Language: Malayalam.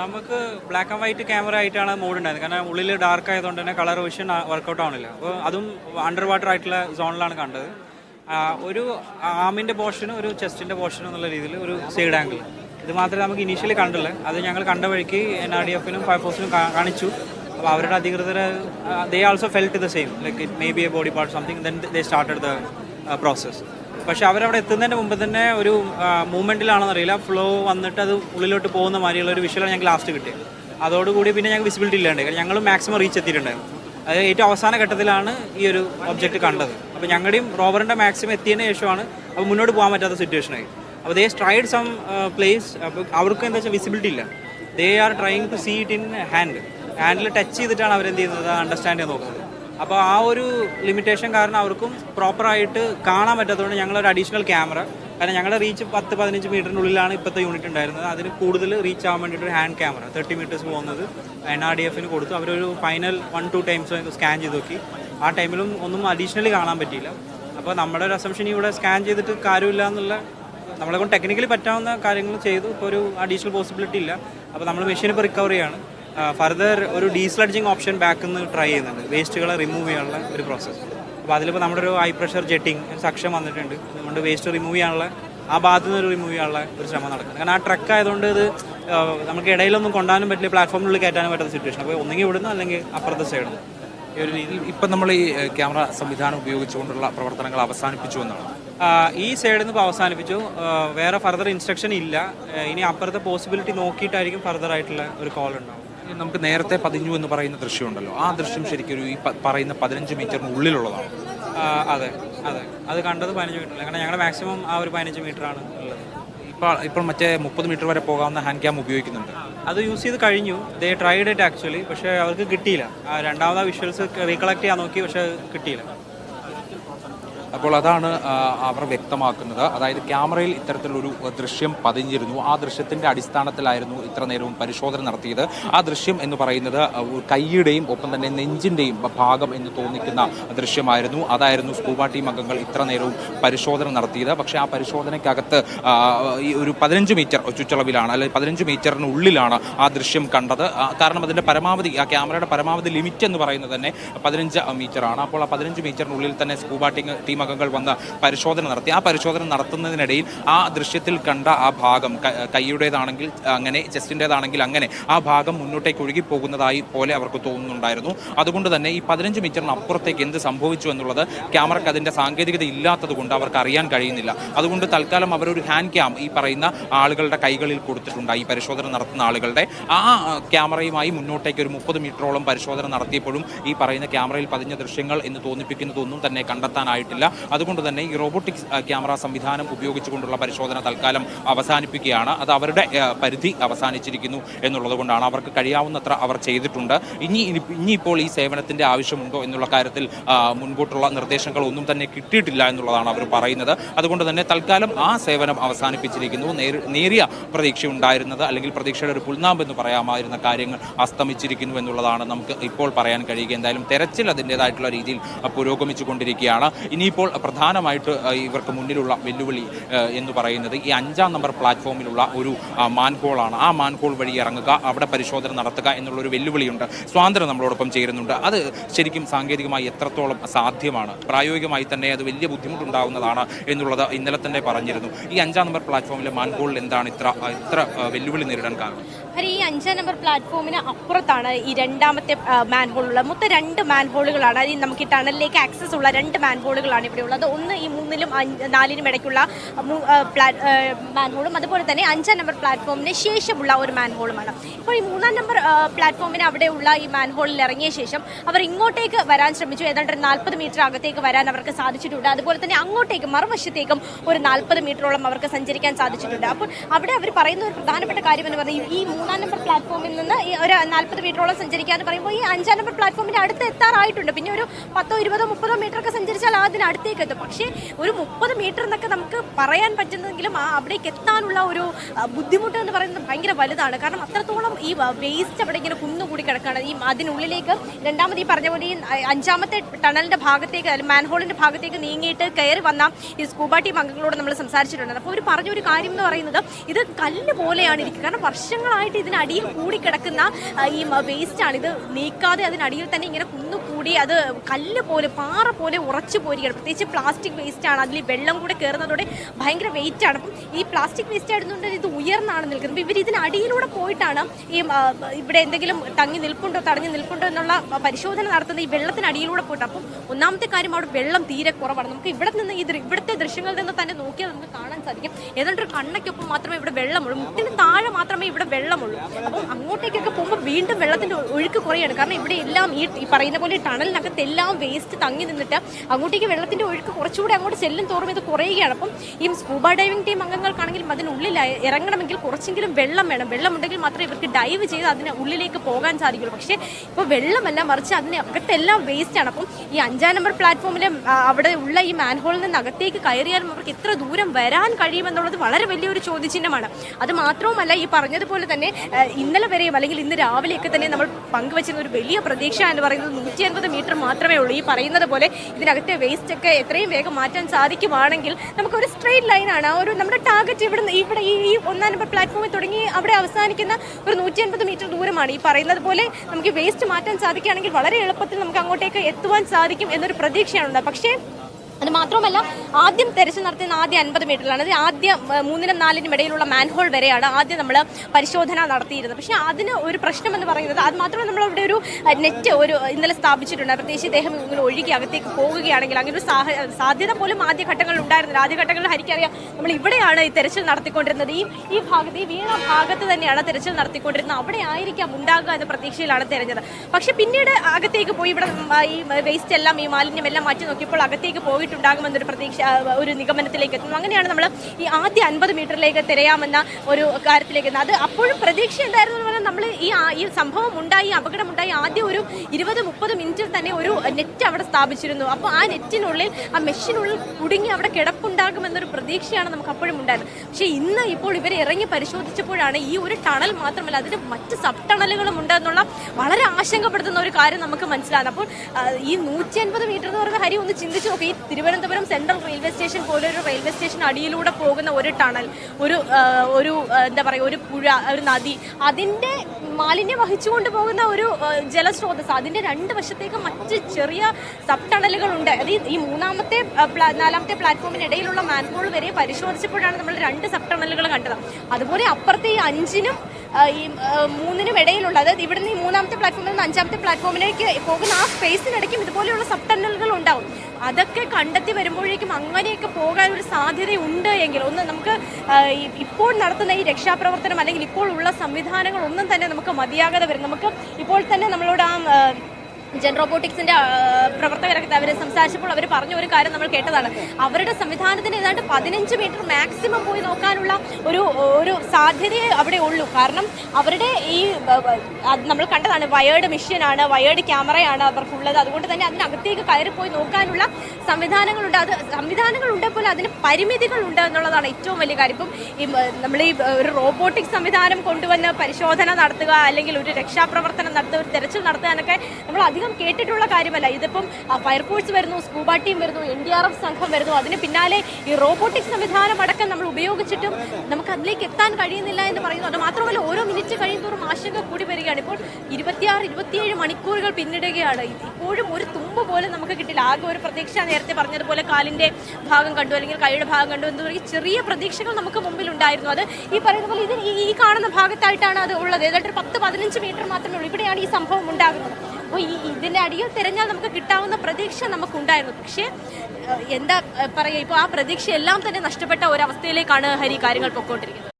നമുക്ക് ബ്ലാക്ക് ആൻഡ് വൈറ്റ് ക്യാമറ ആയിട്ടാണ് മോഡ് ഉണ്ടായത്. കാരണം ഉള്ളിൽ ഡാർക്ക് ആയതുകൊണ്ട് തന്നെ കളർ വിഷൻ വർക്കൗട്ട് ആവണില്ല. അപ്പോൾ അതും അണ്ടർ വാട്ടർ ആയിട്ടുള്ള സോണിലാണ് കണ്ടത്. ഒരു ആമിന്റെ പോർഷനും ഒരു ചെസ്റ്റിന്റെ പോർഷനും എന്നുള്ള രീതിയിൽ ഒരു സൈഡ് ആംഗിൾ ഇത് മാത്രമേ നമുക്ക് ഇനീഷ്യലി കണ്ടുള്ളൂ. അത് ഞങ്ങൾ കണ്ട വഴിക്ക് എൻ ആർ ഡി എഫിനും ഫയർഫോഴ്സിനും കാണിച്ചു. അപ്പോൾ അവരുടെ അധികൃതർ they also felt the same like it may be a body part something then they started the process പക്ഷെ അവരവിടെ എത്തുന്നതിന് മുമ്പ് തന്നെ ഒരു മൂവ്മെന്റിലാണെന്ന് അറിയില്ല. ഫ്ലോ വന്നിട്ട് അത് ഉള്ളിലോട്ട് പോകുന്ന മാതിരിയുള്ള ഒരു വിഷ്വലാണ് ഞങ്ങൾക്ക് ലാസ്റ്റ് കിട്ടിയത്. അതോടുകൂടി പിന്നെ ഞങ്ങൾക്ക് വിസിബിലിറ്റി ഇല്ലാണ്ട് കാരണം ഞങ്ങൾ മാക്സിമം റീച്ച് എത്തിയിട്ടുണ്ടായിരുന്നു. അത് ഏറ്റവും അവസാന ഘട്ടത്തിലാണ് ഈ ഒരു ഒബ്ജക്റ്റ് കണ്ടത്. അപ്പോൾ ഞങ്ങളുടെയും റോവറിന്റെ മാക്സിമം എത്തിയതിന് ശേഷമാണ് അപ്പോൾ മുന്നോട്ട് പോകാൻ പറ്റാത്ത സിറ്റുവേഷനായി അപ്പോൾ ദേ സ്ട്രൈഡ് സം പ്ലേസ് അപ്പോൾ അവർക്ക് എന്താ വെച്ചാൽ വിസിബിലിറ്റി ഇല്ല. They are trying to see it in hand handle touch ചെയ്തിട്ടാണ് അവരെന്ത് ചെയ്യുന്നത്? അണ്ടർസ്റ്റാൻഡ് ചെയ്യാൻ നോക്കുന്നത്. അപ്പോൾ ആ ഒരു ലിമിറ്റേഷൻ കാരണം അവർക്കും പ്രോപ്പറായിട്ട് കാണാൻ പറ്റാത്തതുകൊണ്ട് ഞങ്ങളൊരു അഡീഷണൽ ക്യാമറ കാരണം ഞങ്ങളുടെ റീച്ച് പത്ത് പതിനഞ്ച് മീറ്ററിനുള്ളിലാണ് ഇപ്പോഴത്തെ യൂണിറ്റ് ഉണ്ടായിരുന്നത്. അതിന് കൂടുതൽ റീച്ച് ആവാൻ വേണ്ടിയിട്ട് ഒരു ഹാൻഡ് ക്യാമറ തേർട്ടി മീറ്റേഴ്സ് പോകുന്നത് എൻ ആർ ഡി എഫിന് കൊടുത്തു. അവരൊരു final one two times scan ചെയ്ത് നോക്കി. ആ ടൈമിലും ഒന്നും അഡീഷണലി കാണാൻ പറ്റിയില്ല. അപ്പോൾ നമ്മുടെ ഒരു അസംഷൻ ഇവിടെ സ്കാൻ ചെയ്തിട്ട് കാര്യമില്ല എന്നുള്ള നമ്മളെ കൊണ്ട് ടെക്നിക്കലി പറ്റാവുന്ന കാര്യങ്ങൾ ചെയ്തു. ഇപ്പോൾ ഒരു അഡീഷണൽ പോസിബിലിറ്റി ഇല്ല. അപ്പോൾ നമ്മൾ മെഷീൻ ഇപ്പോൾ റിക്കവർ ഫർദർ ഒരു ഡീസ്ലഡ്ജിങ് ഓപ്ഷൻ ബാക്കിൽ നിന്ന് ട്രൈ ചെയ്യുന്നുണ്ട്. വേസ്റ്റുകളെ റിമൂവ് ചെയ്യാനുള്ള ഒരു പ്രോസസ്സ് അപ്പോൾ അതിലിപ്പോൾ നമ്മുടെ ഒരു ഹൈ പ്രഷർ ജെറ്റിംഗ് സക്ഷം വന്നിട്ടുണ്ട്. അതുകൊണ്ട് വേസ്റ്റ് റിമൂവ് ചെയ്യാനുള്ള ആ ഭാഗത്തു നിന്ന് റിമൂവ് ചെയ്യാനുള്ള ഒരു ശ്രമം നടക്കുന്നത് കാരണം ആ ട്രക്ക് ആയതുകൊണ്ട് ഇത് നമുക്ക് ഇടയിലൊന്നും കൊണ്ടാനും പറ്റില്ല പ്ലാറ്റ്ഫോമിനുള്ളിൽ കയറ്റാനും പറ്റാത്ത സിറ്റുവേഷൻ അപ്പോൾ ഒന്നെങ്കിൽ ഇവിടുന്ന് അല്ലെങ്കിൽ അപ്പുറത്തെ സൈഡിൽ ഈ ഒരു രീതിയിൽ ഇപ്പം നമ്മൾ ഈ ക്യാമറ സംവിധാനം ഉപയോഗിച്ചുകൊണ്ടുള്ള പ്രവർത്തനങ്ങൾ അവസാനിപ്പിച്ചു എന്നാണ്. ഈ സൈഡിൽ നിന്ന് ഇപ്പോൾ അവസാനിപ്പിച്ചു വേറെ ഫർദർ ഇൻസ്ട്രക്ഷൻ ഇല്ല. ഇനി അപ്പുറത്തെ പോസിബിലിറ്റി നോക്കിയിട്ടായിരിക്കും ഫർദർ ആയിട്ടുള്ള ഒരു കോൾ ഉണ്ടാവും. നമുക്ക് നേരത്തെ പതിഞ്ഞു എന്ന് പറയുന്ന ദൃശ്യം ഉണ്ടല്ലോ. ആ ദൃശ്യം ശരിക്കും ഈ പറയുന്ന പതിനഞ്ച് മീറ്ററിന് ഉള്ളിലുള്ളതാണ്. അതെ അതെ. അത് കണ്ടത് പതിനഞ്ച് മീറ്റർ കാരണം ഞങ്ങളുടെ മാക്സിമം ആ ഒരു പതിനഞ്ച് മീറ്റർ ആണ് ഉള്ളത്. ഇപ്പോൾ ഇപ്പോൾ മറ്റേ മുപ്പത് മീറ്റർ വരെ പോകാവുന്ന ഹാൻഡ് ക്യാം ഉപയോഗിക്കുന്നുണ്ട്. അത് യൂസ് ചെയ്ത് കഴിഞ്ഞു. ദേ ട്രൈഡ് ഇറ്റ് ആക്ച്വലി പക്ഷേ അവർക്ക് കിട്ടിയില്ല. ആ, രണ്ടാമത് ആ വിഷ്വൽസ് റീകളക്ട് ചെയ്യാൻ നോക്കി പക്ഷേ കിട്ടിയില്ല. അപ്പോൾ അതാണ് അവർ വ്യക്തമാക്കുന്നത്. അതായത് ക്യാമറയിൽ ഇത്തരത്തിലൊരു ദൃശ്യം പതിഞ്ഞിരുന്നു. ആ ദൃശ്യത്തിന്റെ അടിസ്ഥാനത്തിലായിരുന്നു ഇത്ര നേരവും പരിശോധന നടത്തിയത്. ആ ദൃശ്യം എന്ന് പറയുന്നത് കൈയുടെയും ഒപ്പം തന്നെ നെഞ്ചിന്റെയും ഭാഗം എന്ന് തോന്നിക്കുന്ന ദൃശ്യമായിരുന്നു. അതായിരുന്നു സ്കൂബ ടീം അംഗങ്ങൾ ഇത്ര നേരവും പരിശോധന നടത്തിയത്. പക്ഷേ ആ പരിശോധനയ്ക്കകത്ത് ഈ ഒരു പതിനഞ്ച് മീറ്റർ ചുറ്റളവിലാണ് അല്ലെങ്കിൽ പതിനഞ്ച് മീറ്ററിനുള്ളിലാണ് ആ ദൃശ്യം കണ്ടത്. കാരണം അതിന്റെ പരമാവധി ആ ക്യാമറയുടെ പരമാവധി ലിമിറ്റ് എന്ന് പറയുന്നത് തന്നെ പതിനഞ്ച് മീറ്ററാണ്. അപ്പോൾ ആ പതിനഞ്ച് മീറ്ററിനുള്ളിൽ തന്നെ സ്കൂബ ടീം അംഗങ്ങൾ വന്ന് പരിശോധന നടത്തി. ആ പരിശോധന നടത്തുന്നതിനിടയിൽ ആ ദൃശ്യത്തിൽ കണ്ട ആ ഭാഗം കൈയുടേതാണെങ്കിൽ അങ്ങനെ ചെസ്റ്റിന്റെതാണെങ്കിൽ അങ്ങനെ ആ ഭാഗം മുന്നോട്ടേക്ക് ഒഴുകി പോകുന്നതായി പോലെ അവർക്ക് തോന്നുന്നുണ്ടായിരുന്നു. അതുകൊണ്ട് തന്നെ ഈ പതിനഞ്ച് മീറ്ററിന് അപ്പുറത്തേക്ക് എന്ത് സംഭവിച്ചു എന്നുള്ളത് ക്യാമറയ്ക്ക് അതിന്റെ സാങ്കേതികത ഇല്ലാത്തത് കൊണ്ട് അവർക്ക് അറിയാൻ കഴിയുന്നില്ല. അതുകൊണ്ട് തൽക്കാലം അവരൊരു ഹാൻഡ് ക്യാം ഈ പറയുന്ന ആളുകളുടെ കൈകളിൽ കൊടുത്തിട്ടുണ്ട്. ഈ പരിശോധന നടത്തുന്ന ആളുകളുടെ ആ, ക്യാമറയുമായി മുന്നോട്ടേക്ക് ഒരു മുപ്പത് മീറ്ററോളം പരിശോധന നടത്തിയപ്പോഴും ഈ പറയുന്ന ക്യാമറയിൽ പതിഞ്ഞ ദൃശ്യങ്ങൾ എന്ന് തോന്നിപ്പിക്കുന്നതൊന്നും തന്നെ കണ്ടെത്താനായിട്ടില്ല. അതുകൊണ്ട് തന്നെ ഈ റോബോട്ടിക്സ് ക്യാമറ സംവിധാനം ഉപയോഗിച്ചുകൊണ്ടുള്ള പരിശോധന തൽക്കാലം അവസാനിപ്പിക്കുകയാണ്. അത് അവരുടെ പരിധി അവസാനിച്ചിരിക്കുന്നു എന്നുള്ളത് കൊണ്ടാണ് അവർക്ക് കഴിയാവുന്നത്ര അവർ ചെയ്തിട്ടുണ്ട്. ഇനി ഇനി- ഇനിയിപ്പോൾ ഈ സേവനത്തിന്റെ ആവശ്യമുണ്ടോ എന്നുള്ള കാര്യത്തിൽ മുൻകൂട്ടുള്ള നിർദ്ദേശങ്ങൾ ഒന്നും തന്നെ കിട്ടിയിട്ടില്ല എന്നുള്ളതാണ് അവർ പറയുന്നത്. അതുകൊണ്ട് തന്നെ തൽക്കാലം ആ സേവനം അവസാനിപ്പിച്ചിരിക്കുന്നു. നേരിയ പ്രതീക്ഷ ഉണ്ടായിരുന്നത് അല്ലെങ്കിൽ പ്രതീക്ഷയുടെ ഒരു പുൽനാമ്പ് എന്ന് പറയാമായിരുന്ന കാര്യങ്ങൾ അസ്തമിച്ചിരിക്കുന്നു എന്നുള്ളതാണ് നമുക്ക് ഇപ്പോൾ പറയാൻ കഴിയുക. എന്തായാലും തെരച്ചിൽ അതിന്റെതായിട്ടുള്ള രീതിയിൽ പുരോഗമിച്ചുകൊണ്ടിരിക്കുകയാണ്. പുരോഗമിച്ചു കൊണ്ടിരിക്കുകയാണ് ഇനിയിപ്പോൾ പ്രധാനമായിട്ട് ഇവർക്ക് മുന്നിലുള്ള വെല്ലുവിളി എന്ന് പറയുന്നത് ഈ അഞ്ചാം നമ്പർ പ്ലാറ്റ്ഫോമിലുള്ള ഒരു മാൻഹോളാണ്. ആ മാൻഹോൾ വഴി ഇറങ്ങുക അവിടെ പരിശോധന നടത്തുക എന്നുള്ളൊരു വെല്ലുവിളിയുണ്ട്. സ്വാതന്ത്ര്യം നമ്മളോടൊപ്പം ചേരുന്നുണ്ട്. അത് ശരിക്കും സാങ്കേതികമായി എത്രത്തോളം സാധ്യമാണ്? പ്രായോഗികമായി തന്നെ അത് വലിയ ബുദ്ധിമുട്ടുണ്ടാകുന്നതാണ് എന്നുള്ളത് ഇന്നലെ തന്നെ പറഞ്ഞിരുന്നു. ഈ അഞ്ചാം നമ്പർ പ്ലാറ്റ്ഫോമിലെ മാൻഹോളിൽ എന്താണ് ഇത്ര ഇത്ര വെല്ലുവിളി നേരിടാൻ കാരണം? ഹരി ഈ അഞ്ചാം നമ്പർ പ്ലാറ്റ്ഫോമിന് അപ്പുറത്താണ് ഈ രണ്ടാമത്തെ മാൻ ഹോളുള്ളത് മൊത്തം രണ്ട് മാൻ ഹോളുകളാണ് നമുക്ക് ഈ ടണലിലേക്ക് ആക്സസ് ഉള്ള രണ്ട് മാൻ ഹോളുകളാണ് ഇവിടെ ഉള്ളത്. ഒന്ന് ഈ മൂന്നിലും നാലിനും ഇടയ്ക്കുള്ള മാൻ ഹോളും അതുപോലെ തന്നെ അഞ്ചാം നമ്പർ പ്ലാറ്റ്ഫോമിന് ശേഷമുള്ള ഒരു മാൻ ഹോളുമാണ് ഇപ്പോൾ ഈ മൂന്നാം നമ്പർ പ്ലാറ്റ്ഫോമിന് അവിടെയുള്ള ഈ മാൻ ഹോളിൽ ഇറങ്ങിയ ശേഷം അവർ ഇങ്ങോട്ടേക്ക് വരാൻ ശ്രമിച്ചു. ഏതാണ്ട് ഒരു നാൽപ്പത് മീറ്റർ അകത്തേക്ക് വരാൻ അവർക്ക് സാധിച്ചിട്ടുണ്ട്. അതുപോലെ തന്നെ അങ്ങോട്ടേക്ക് മറുവശത്തേക്കും ഒരു നാൽപ്പത് മീറ്ററോളം അവർക്ക് സഞ്ചരിക്കാൻ സാധിച്ചിട്ടുണ്ട്. അപ്പോൾ അവിടെ അവർ പറയുന്ന ഒരു പ്രധാനപ്പെട്ട കാര്യം എന്ന് പറഞ്ഞാൽ ഈ മൂന്നാം നമ്പർ പ്ലാറ്റ്ഫോമിൽ നിന്ന് ഈ ഒരു നാൽപ്പത് മീറ്ററോളം സഞ്ചരിക്കാന്ന് പറയുമ്പോൾ ഈ അഞ്ചാം നമ്പർ പ്ലാറ്റ്ഫോമിന്റെ അടുത്ത് എത്താറായിട്ടുണ്ട്. പിന്നെ ഒരു പത്തോ ഇരുപതോ മുപ്പതോ മീറ്റർ ഒക്കെ സഞ്ചരിച്ചാൽ അതിന് അടുത്തേക്ക് എത്തും. പക്ഷേ ഒരു മുപ്പത് മീറ്റർ എന്നൊക്കെ നമുക്ക് പറയാൻ പറ്റുന്നെങ്കിലും ആ അവിടേക്ക് എത്താനുള്ള ഒരു ബുദ്ധിമുട്ട് എന്ന് പറയുന്നത് ഭയങ്കര വലുതാണ്. കാരണം അത്രത്തോളം ഈ വേസ്റ്റ് അവിടെ ഇങ്ങനെ കുന്നുകൂടി കിടക്കുകയാണ് ഈ അതിനുള്ളിലേക്ക് രണ്ടാമത് ഈ പറഞ്ഞ പോലെ ഈ അഞ്ചാമത്തെ ടണലിന്റെ ഭാഗത്തേക്ക് അല്ലെങ്കിൽ മാൻഹോളിന്റെ ഭാഗത്തേക്ക് നീങ്ങിയിട്ട് കയറി വന്ന ഈ സ്കൂബ ടീം അംഗങ്ങളോട് നമ്മൾ സംസാരിച്ചിട്ടുണ്ട്. അപ്പോൾ ഒരു പറഞ്ഞ ഒരു കാര്യം എന്ന് പറയുന്നത് ഇത് കല്ല് പോലെയാണ് ഇരിക്കുക കാരണം വർഷങ്ങളായിട്ട് എന്നിട്ട് ഇതിനടിയിൽ കൂടിക്കിടക്കുന്ന കിടക്കുന്ന ഈ വേസ്റ്റ് ആണ്. ഇത് നീക്കാതെ അതിനടിയിൽ തന്നെ ഇങ്ങനെ കുന്നുകൂടി അത് കല്ല് പോലെ പാറ പോലെ ഉറച്ചു പോരുകയാണ്. പ്രത്യേകിച്ച് പ്ലാസ്റ്റിക് വേസ്റ്റ് ആണ്. അതിൽ വെള്ളം കൂടെ കയറുന്നതോടെ ഭയങ്കര വെയിറ്റ് ആണ്. അപ്പം ഈ പ്ലാസ്റ്റിക് വേസ്റ്റ് ആയിരുന്നുകൊണ്ട് ഇത് ഉയർന്നാണ് നിൽക്കുന്നത്. ഇവർ ഇതിനടിയിലൂടെ പോയിട്ടാണ് ഈ ഇവിടെ എന്തെങ്കിലും തങ്ങി നിൽപ്പുണ്ടോ തടഞ്ഞു നിൽപ്പുണ്ടോ എന്നുള്ള പരിശോധന നടത്തുന്നത് ഈ വെള്ളത്തിനടിയിലൂടെ പോയിട്ട്. അപ്പം ഒന്നാമത്തെ കാര്യം അവിടെ വെള്ളം തീരെ കുറവാണ്. നമുക്ക് ഇവിടെ നിന്ന് ഈ ഇവിടുത്തെ ദൃശ്യങ്ങളിൽ നിന്ന് തന്നെ നോക്കിയാൽ നമുക്ക് കാണാൻ സാധിക്കും. ഏതാണ്ട് ഒരു കണ്ണയ്ക്കൊപ്പം മാത്രമേ ഇവിടെ വെള്ളമുള്ളൂ. മുട്ടിന് താഴെ മാത്രമേ ഇവിടെ വെള്ളമുള്ളൂ. അപ്പം അങ്ങോട്ടേക്കൊക്കെ പോകുമ്പോൾ വീണ്ടും വെള്ളത്തിന്റെ ഒഴുക്ക് കുറയാണ്. കാരണം ഇവിടെ എല്ലാം ഈ പറയുന്ന പോലെ ടണലിനകത്ത് എല്ലാം വേസ്റ്റ് തങ്ങി നിന്നിട്ട് അങ്ങോട്ടേക്ക് വെള്ളത്തിന്റെ ഒഴുക്ക് കുറച്ചുകൂടി അങ്ങോട്ട് ചെല്ലും തോറും ഇത് കുറയുകയാണ്. അപ്പം ഈ സ്കൂബ ഡൈവിംഗ് ടീം അംഗങ്ങൾക്കാണെങ്കിലും അതിനുള്ളിൽ ഇറങ്ങണമെങ്കിൽ കുറച്ചെങ്കിലും വെള്ളം വേണം. വെള്ളം ഉണ്ടെങ്കിൽ മാത്രമേ ഇവർക്ക് ഡൈവ് ചെയ്ത് അതിന് ഉള്ളിലേക്ക് പോകാൻ സാധിക്കുള്ളൂ. പക്ഷേ ഇപ്പോൾ വെള്ളമല്ല മറിച്ച് അതിന് അകത്തെല്ലാം വേസ്റ്റ് ആണ്. അപ്പം ഈ അഞ്ചാം നമ്പർ പ്ലാറ്റ്ഫോമിലെ അവിടെ ഉള്ള ഈ മാൻഹോളിൽ നിന്ന് അകത്തേക്ക് കയറിയാലും അവർക്ക് എത്ര ദൂരം വരാൻ കഴിയുമെന്നുള്ളത് വളരെ വലിയൊരു ചോദ്യചിഹ്നമാണ്. അത് മാത്രവുമല്ല ഈ പറഞ്ഞതുപോലെ തന്നെ ഇന്നലെ വരെയും അല്ലെങ്കിൽ ഇന്ന് രാവിലെയൊക്കെ തന്നെ നമ്മൾ പങ്കുവച്ചിരുന്ന ഒരു വലിയ പ്രതീക്ഷ എന്ന് പറയുന്നത് നൂറ്റി അൻപത് മീറ്റർ മാത്രമേ ഉള്ളൂ. ഈ പറയുന്നത് പോലെ ഇതിനകത്തെ വേസ്റ്റ് ഒക്കെ എത്രയും വേഗം മാറ്റാൻ സാധിക്കുവാണെങ്കിൽ നമുക്ക് ഒരു സ്ട്രെയിറ്റ് ലൈനാണ് ഒരു നമ്മുടെ ടാർഗറ്റ് ഇവിടെ ഇവിടെ ഈ ഒന്നാം നമ്പർ പ്ലാറ്റ്ഫോമിൽ തുടങ്ങി അവിടെ അവസാനിക്കുന്ന ഒരു നൂറ്റി അൻപത് മീറ്റർ ദൂരമാണ് ഈ പറയുന്നത് പോലെ നമുക്ക് വേസ്റ്റ് മാറ്റാൻ സാധിക്കുകയാണെങ്കിൽ വളരെ എളുപ്പത്തിൽ നമുക്ക് അങ്ങോട്ടേക്ക് എത്തുവാൻ സാധിക്കും എന്നൊരു പ്രതീക്ഷയാണ് പക്ഷേ അത് മാത്രമല്ല ആദ്യം തെരച്ചിൽ നടത്തുന്ന ആദ്യ അൻപത് മീറ്ററിലാണ്. അത് ആദ്യം മൂന്നിനും നാലിനും ഇടയിലുള്ള മാൻഹോൾ വരെയാണ് ആദ്യം നമ്മൾ പരിശോധന നടത്തിയിരുന്നത്. പക്ഷേ അതിന് ഒരു പ്രശ്നം എന്ന് പറയുന്നത് അത് മാത്രമേ നമ്മൾ അവിടെ ഒരു നെറ്റ് ഒരു ഇന്നലെ സ്ഥാപിച്ചിട്ടുണ്ട്. പ്രത്യേകിച്ച് ഇദ്ദേഹം ഇങ്ങനെ ഒഴുകി അകത്തേക്ക് പോകുകയാണെങ്കിൽ അങ്ങനെ ഒരു സാധ്യത പോലും ആദ്യഘട്ടങ്ങളിൽ ഉണ്ടായിരുന്നില്ല. ആദ്യഘട്ടങ്ങളിൽ ഹരിക്കറിയാം നമ്മൾ ഇവിടെയാണ് ഈ തെരച്ചിൽ നടത്തിക്കൊണ്ടിരുന്നത്. ഈ ഈ ഭാഗത്ത് ഈ വീണ ഭാഗത്ത് തന്നെയാണ് തെരച്ചിൽ നടത്തിക്കൊണ്ടിരുന്നത്. അവിടെ ആയിരിക്കാം ഉണ്ടാകുക എന്ന പ്രതീക്ഷയിലാണ് തെരഞ്ഞത്. പക്ഷേ പിന്നീട് അകത്തേക്ക് പോയി ഇവിടെ ഈ വേസ്റ്റ് എല്ലാം ഈ മാലിന്യം എല്ലാം മാറ്റി നോക്കിയപ്പോൾ അകത്തേക്ക് പോയിട്ടുണ്ടാകുമെന്നൊരു പ്രതീക്ഷ ഒരു നിഗമനത്തിലേക്ക് എത്തുന്നു. അങ്ങനെയാണ് നമ്മൾ ഈ ആദ്യ അൻപത് മീറ്ററിലേക്ക് തിരയാമെന്ന ഒരു കാര്യത്തിലേക്ക് എത്തുന്നത്. അത് അപ്പോഴും പ്രതീക്ഷ എന്തായിരുന്നു നമ്മൾ ഈ ഈ സംഭവം ഉണ്ടായി അപകടം ഉണ്ടായി ആദ്യം ഒരു ഇരുപത് മുപ്പത് മിനിറ്റിൽ തന്നെ ഒരു നെറ്റ് അവിടെ സ്ഥാപിച്ചിരുന്നു. അപ്പോൾ ആ നെറ്റിനുള്ളിൽ ആ മെഷീനുള്ളിൽ കുടുങ്ങി അവിടെ കിടപ്പുണ്ടാകുമെന്നൊരു പ്രതീക്ഷയാണ് നമുക്ക് അപ്പോഴും ഉണ്ടായത്. പക്ഷേ ഇന്ന് ഇപ്പോൾ ഇവർ ഇറങ്ങി പരിശോധിച്ചപ്പോഴാണ് ഈ ഒരു ടണൽ മാത്രമല്ല അതിന് മറ്റ് സബ് ടണലുകളും ഉണ്ടെന്നുള്ള വളരെ ആശങ്കപ്പെടുത്തുന്ന ഒരു കാര്യം നമുക്ക് മനസ്സിലാണ് അപ്പോൾ ഈ നൂറ്റി അൻപത് മീറ്റർ എന്ന് പറയുന്ന ഹരി ഒന്ന് ചിന്തിച്ചു നോക്കി. ഈ തിരുവനന്തപുരം സെൻട്രൽ റെയിൽവേ സ്റ്റേഷൻ പോലെ ഒരു റെയിൽവേ സ്റ്റേഷൻ അടിയിലൂടെ പോകുന്ന ഒരു ടണൽ ഒരു ഒരു എന്താ പറയുക ഒരു പുഴ ഒരു നദി അതിന്റെ മാലിന്യം വഹിച്ചുകൊണ്ട് പോകുന്ന ഒരു ജലസ്രോതസ് അതിന്റെ രണ്ട് വശത്തേക്ക് മറ്റ് ചെറിയ സബ് ടണലുകളുണ്ട് അത് ഈ- മൂന്നാമത്തെ നാലാമത്തെ പ്ലാറ്റ്ഫോമിനിടയിലുള്ള മാൻഹോൾ വരെ പരിശോധിച്ചപ്പോഴാണ് നമ്മൾ രണ്ട് സബ് ടണലുകൾ കണ്ടത്. അതുപോലെ അപ്പുറത്തെ ഈ അഞ്ചിനും ഈ മൂന്നിനും ഇടയിലുള്ള അതായത് ഇവിടുന്ന് ഈ മൂന്നാമത്തെ പ്ലാറ്റ്ഫോമിൽ നിന്ന് അഞ്ചാമത്തെ പ്ലാറ്റ്ഫോമിലേക്ക് പോകുന്ന ആ സ്പേസിനിടയ്ക്കും ഇതുപോലെയുള്ള സബ് ടണലുകൾ ഉണ്ടാവും. അതൊക്കെ കണ്ടെത്തി വരുമ്പോഴേക്കും അങ്ങനെയൊക്കെ പോകാൻ ഒരു സാധ്യതയുണ്ട് എങ്കിൽ ഒന്ന് നമുക്ക് ഇപ്പോൾ നടത്തുന്ന ഈ രക്ഷാപ്രവർത്തനം അല്ലെങ്കിൽ ഇപ്പോൾ ഉള്ള സംവിധാനങ്ങൾ ഒന്നും തന്നെ നമുക്ക് മതിയാകാതെ വരും. നമുക്ക് ഇപ്പോൾ തന്നെ നമ്മളോട് ആ, ജെൻ റോബോട്ടിക്സിന്റെ പ്രവർത്തകരൊക്കെ അവർ സംസാരിച്ചപ്പോൾ അവർ പറഞ്ഞ ഒരു കാര്യം നമ്മൾ കേട്ടതാണ്. അവരുടെ സംവിധാനത്തിന് ഏതാണ്ട് പതിനഞ്ച് മീറ്റർ മാക്സിമം പോയി നോക്കാനുള്ള ഒരു ഒരു സാധ്യതയെ അവിടെ ഉള്ളൂ. കാരണം അവരുടെ ഈ നമ്മൾ കണ്ടതാണ് വയേർഡ് മെഷീനാണ് വയേർഡ് ക്യാമറയാണ് അവർക്കുള്ളത്. അതുകൊണ്ട് തന്നെ അതിനകത്തേക്ക് പോയി നോക്കാനുള്ള സംവിധാനങ്ങളുണ്ട്. അത് സംവിധാനങ്ങളുണ്ട് പോലെ അതിന് പരിമിതികളുണ്ട് എന്നുള്ളതാണ് ഏറ്റവും വലിയ കാര്യം. ഇപ്പം ഈ നമ്മൾ ഈ ഒരു റോബോട്ടിക് സംവിധാനം കൊണ്ടുവന്ന് പരിശോധന നടത്തുക അല്ലെങ്കിൽ ഒരു രക്ഷാപ്രവർത്തനം നടത്തുക ഒരു തെരച്ചിൽ നടത്തുക എന്നൊക്കെ നമ്മൾ അധികം കേട്ടിട്ടുള്ള കാര്യമല്ല. ഇതിപ്പം ഫയർഫോഴ്സ് വരുന്നു സ്കൂബ ടീം വരുന്നു എൻ ഡി ആർ എഫ് സംഘം വരുന്നു. അതിന് പിന്നാലെ ഈ റോബോട്ടിക് സംവിധാനം അടക്കം നമ്മൾ ഉപയോഗിച്ചിട്ടും നമുക്ക് അതിലേക്ക് എത്താൻ കഴിയുന്നില്ല എന്ന് പറയുന്നു. അത് മാത്രമല്ല ഓരോ മിനിറ്റ് കഴിയുമ്പോഴും ആശങ്ക കൂടി വരികയാണ്. ഇപ്പോൾ ഇരുപത്തിയാറ് ഇരുപത്തിയേഴ് മണിക്കൂറുകൾ പിന്നിടുകയാണ്. ഇപ്പോഴും ഒരു തുമ്പ് പോലും നമുക്ക് കിട്ടില്ല. ആകെ ഒരു പ്രതീക്ഷ നേരത്തെ പറഞ്ഞതുപോലെ കാലിന്റെ ഭാഗം കണ്ടു അല്ലെങ്കിൽ കൈയുടെ ഭാഗം കണ്ടു എന്ന് പറയും ചെറിയ പ്രതീക്ഷകൾ നമുക്ക് മുമ്പിൽ ഉണ്ടായിരുന്നു അത് ഈ പറയുന്ന പോലെ ഇത് ഈ- കാണുന്ന ഭാഗത്തായിട്ടാണ് അത് ഉള്ളത്. ഏതാണ്ട് ഒരു പത്ത് പതിനഞ്ച് മീറ്റർ മാത്രമേ ഉള്ളൂ. ഇവിടെയാണ് ഈ സംഭവം ഉണ്ടാകുന്നത്. അപ്പോൾ ഈ ഇതിന്റെ അടിയിൽ തിരഞ്ഞാൽ നമുക്ക് കിട്ടാവുന്ന പ്രതീക്ഷ നമുക്കുണ്ടായിരുന്നു. പക്ഷേ എന്താ പറയുക ഇപ്പോൾ ആ പ്രതീക്ഷയെല്ലാം തന്നെ നഷ്ടപ്പെട്ട ഒരവസ്ഥയിലേക്കാണ് ഹരി കാര്യങ്ങൾ പൊക്കോണ്ടിരിക്കുന്നത്.